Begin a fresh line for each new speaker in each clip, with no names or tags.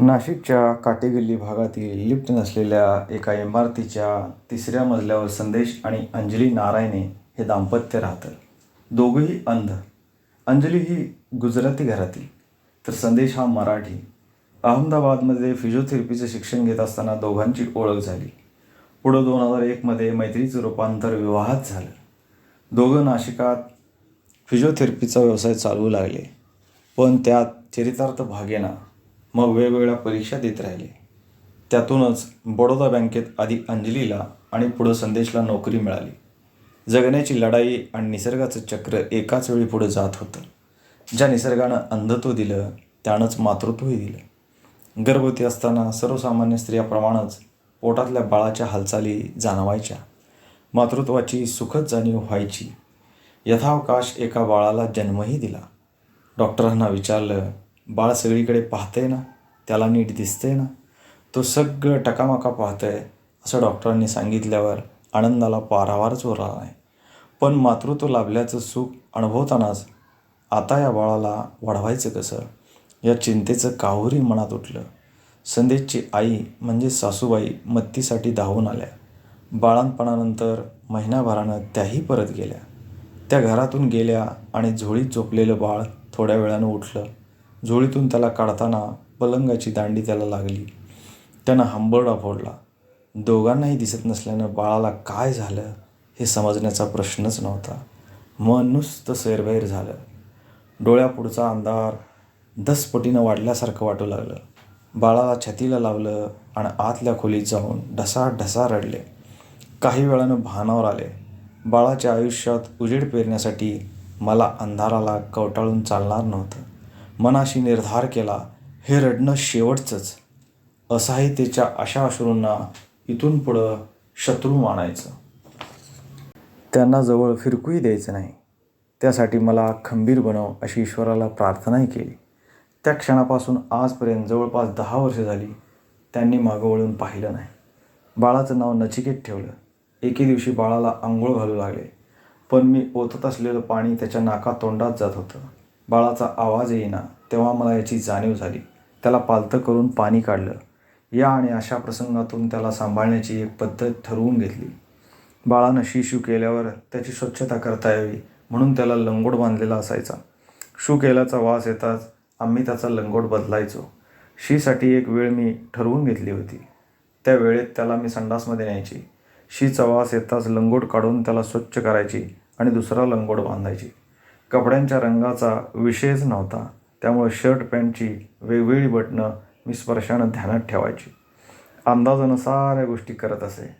नाशिकच्या काटेगल्ली भागातील लिफ्ट नसलेल्या एका इमारतीच्या तिसऱ्या मजल्यावर संदेश आणि अंजली नारायणे हे दाम्पत्य राहतं दोघंही अंध. अंजली ही गुजराती घरातील. तर संदेश हा मराठी. अहमदाबादमध्ये फिजिओथेरपीचं शिक्षण घेत असताना दोघांची ओळख झाली. पुढं दोन हजार एकमध्ये मैत्रीचं रूपांतर विवाहात झालं. दोघं नाशिकात फिजिओथेरपीचा व्यवसाय चालवू लागले. पण त्यात चरितार्थ भागेना. मग वेगवेगळ्या परीक्षा देत राहिले. त्यातूनच बडोदा बँकेत आधी अंजलीला आणि पुढं संदेशला नोकरी मिळाली. जगण्याची लढाई आणि निसर्गाचं चक्र एकाच वेळी पुढं जात होतं. ज्या निसर्गानं अंधत्व दिलं त्यानंच मातृत्वही दिलं. गर्भवती असताना सर्वसामान्य स्त्रियाप्रमाणेच पोटातल्या बाळाच्या हालचाली जाणवायच्या. मातृत्वाची सुखद जाणीव व्हायची. यथावकाश एका बाळाला जन्मही दिला. डॉक्टरांना विचारलं बाळ सगळीकडे पाहतंय ना त्याला नीट दिसतंय ना तो सगळं टकामका पाहतंय असं डॉक्टरांनी सांगितल्यावर आनंदाला पारावारच उरला नाही. पण मातृत्व लाभल्याचं सुख अनुभवतानाच आता या बाळाला वाढवायचं कसं? या चिंतेचं काहुरी मनात उठलं. संदेशची आई म्हणजे सासूबाई मत्तीसाठी धावून आल्या. बाळांपणानंतर महिनाभरानं त्याही परत गेल्या. त्या घरातून गेल्या आणि झोळीत झोपलेलं बाळ थोड्या वेळानं उठलं. झोळीतून त्याला काढताना पलंगाची दांडी त्याला लागली. त्यानं हंबरडा फोडला. दोघांनाही दिसत नसल्यानं बाळाला काय झालं हे समजण्याचा प्रश्नच नव्हता. मन नुसतं सैरभैर झालं. डोळ्यापुढचा अंधार दसपटीनं वाढल्यासारखं वाटू लागलं. बाळाला छातीला लावलं आणि आतल्या खोलीत जाऊन ढसा ढसा रडले. काही वेळानं भानावर आले. बाळाच्या आयुष्यात उजेड पेरण्यासाठी मला अंधाराला कवटाळून चालणार नव्हतं. मनाशी निर्धार केला हे रडणं शेवटचंच. असहायतेच्या अशा अश्रूंना इथून पुढं शत्रू मानायचं. त्यांना जवळ फिरकूही द्यायचं नाही. त्यासाठी मला खंबीर बनव अशी ईश्वराला प्रार्थनाही केली. त्या क्षणापासून आजपर्यंत जवळपास दहा वर्षे झाली त्यांनी मागं वळून पाहिलं नाही. बाळाचं नाव नचिकेत ठेवलं. एके दिवशी बाळाला आंघोळ घालू लागले. पण मी ओतत असलेलं पाणी त्याच्या नाका तोंडात जात होतं. बाळाचा आवाज येईना तेव्हा मला याची जाणीव झाली. त्याला पालथं करून पाणी काढलं. या आणि अशा प्रसंगातून त्याला सांभाळण्याची एक पद्धत ठरवून घेतली. बाळानं शिशू केल्यावर त्याची स्वच्छता करता यावी म्हणून त्याला लंगोट बांधलेला असायचा. शू केल्याचा वास येताच आम्ही त्याचा लंगोट बदलायचो. शीसाठी एक वेळ मी ठरवून घेतली होती. त्या वेळेत त्याला मी संडासमध्ये न्यायची. शीचा वास येताच लंगोट काढून त्याला स्वच्छ करायची आणि दुसरा लंगोट बांधायची. कपड्यांच्या रंगाचा विषयच नव्हता. त्यामुळे शर्ट पॅन्टची वेगवेगळी बटणं मी स्पर्शानं ध्यानात ठेवायची. अंदाजानं साऱ्या गोष्टी करत असे.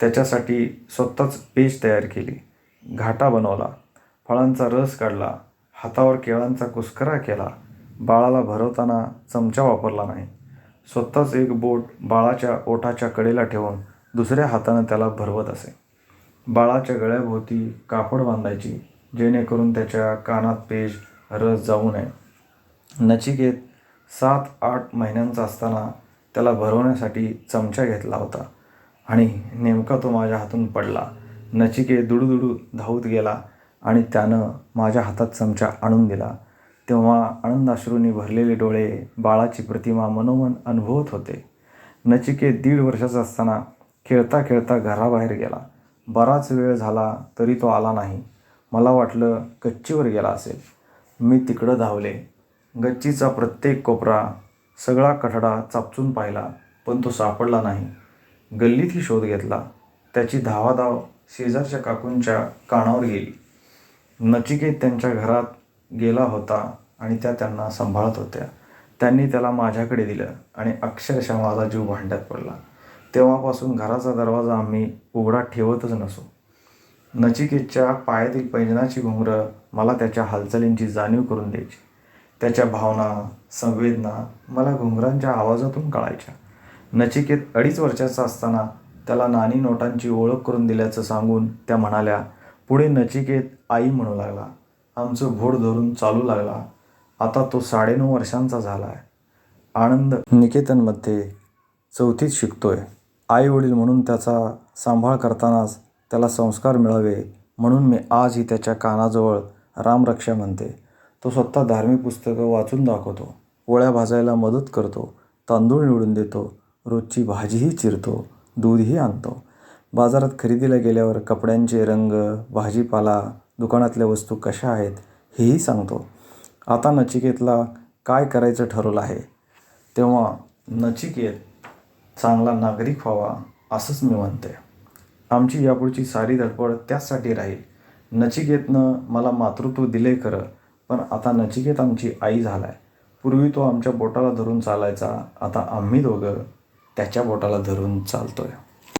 त्याच्यासाठी स्वतःच पेज तयार केली. घाटा बनवला. फळांचा रस काढला. हातावर केळांचा कुस्करा केला. बाळाला भरवताना चमचा वापरला नाही. स्वतःच एक बोट बाळाच्या ओठाच्या कडेला ठेवून दुसऱ्या हातानं त्याला भरवत असे. बाळाच्या गळ्याभोवती कापड बांधायची. जेणेकरून त्याच्या कानात पेज रस जाऊ नये. नचिकेत सात आठ महिन्यांचा असताना त्याला भरवण्यासाठी चमचा घेतला होता आणि नेमका तो माझ्या हातून पडला. नचिकेत दुडूदुडू धावत गेला आणि त्यानं माझ्या हातात चमचा आणून दिला. तेव्हा आनंदाश्रूंनी भरलेले डोळे बाळाची प्रतिमा मनोमन अनुभवत होते. नचिकेत दीड वर्षाचा असताना खेळता खेळता घराबाहेर गेला. बराच वेळ झाला तरी तो आला नाही. मला वाटलं गच्चीवर गेला असेल. मी तिकडं धावले. गच्चीचा प्रत्येक कोपरा सगळा कठडा चापचून पाहिला पण तो सापडला नाही. गल्लीतही शोध घेतला. त्याची धावाधाव शेजारच्या काकूंच्या कानावर गेली. नचिकेत त्यांच्या घरात गेला होता आणि त्या त्यांना सांभाळत होत्या. त्यांनी त्याला माझ्याकडे दिलं आणि अक्षरशः माझा जीव भांड्यात पडला. तेव्हापासून घराचा दरवाजा आम्ही उघडा ठेवतच नसू. नचिकेतच्या पायातील पैंजनाची घुंगरं मला त्याच्या हालचालींची जाणीव करून द्यायची. त्याच्या भावना संवेदना मला घुंगरांच्या आवाजातून कळायच्या. नचिकेत अडीच वर्षाचा असताना त्याला नाणी नोटांची ओळख करून दिल्याचं सांगून त्या म्हणाल्या पुढे नचिकेत आई म्हणू लागला. आमचं घोड धरून चालू लागला. आता तो साडेनऊ वर्षांचा झाला आहे आनंद निकेतनमध्ये चौथीत शिकतोय. आई वडील म्हणून त्याचा सांभाळ करतानाच त्याला संस्कार मिळावे म्हणून मी आजही त्याच्या कानाजवळ रामरक्षा म्हणते. तो स्वतः धार्मिक पुस्तकं वाचून दाखवतो. पोळ्या भाजायला मदत करतो. तांदूळ निवडून देतो. रोजची भाजीही चिरतो. दूधही आणतो. बाजारात खरेदीला गेल्यावर कपड्यांचे रंग भाजीपाला दुकानातल्या वस्तू कशा आहेत हेही सांगतो. आता नचिकेतला काय करायचं ठरवलं आहे? तेव्हा नचिकेत चांगला नागरिक व्हावा असंच मी म्हणते. आमची यापुढची सारी धडपड त्याचसाठी राहील. नचिकेतनं मला मातृत्व दिले खरं पण आता नचिकेत आमची आई झाला आहे पूर्वी तो आमच्या बोटाला धरून चालायचा आता आम्ही दोघं त्याच्या बोटाला धरून चालतोय.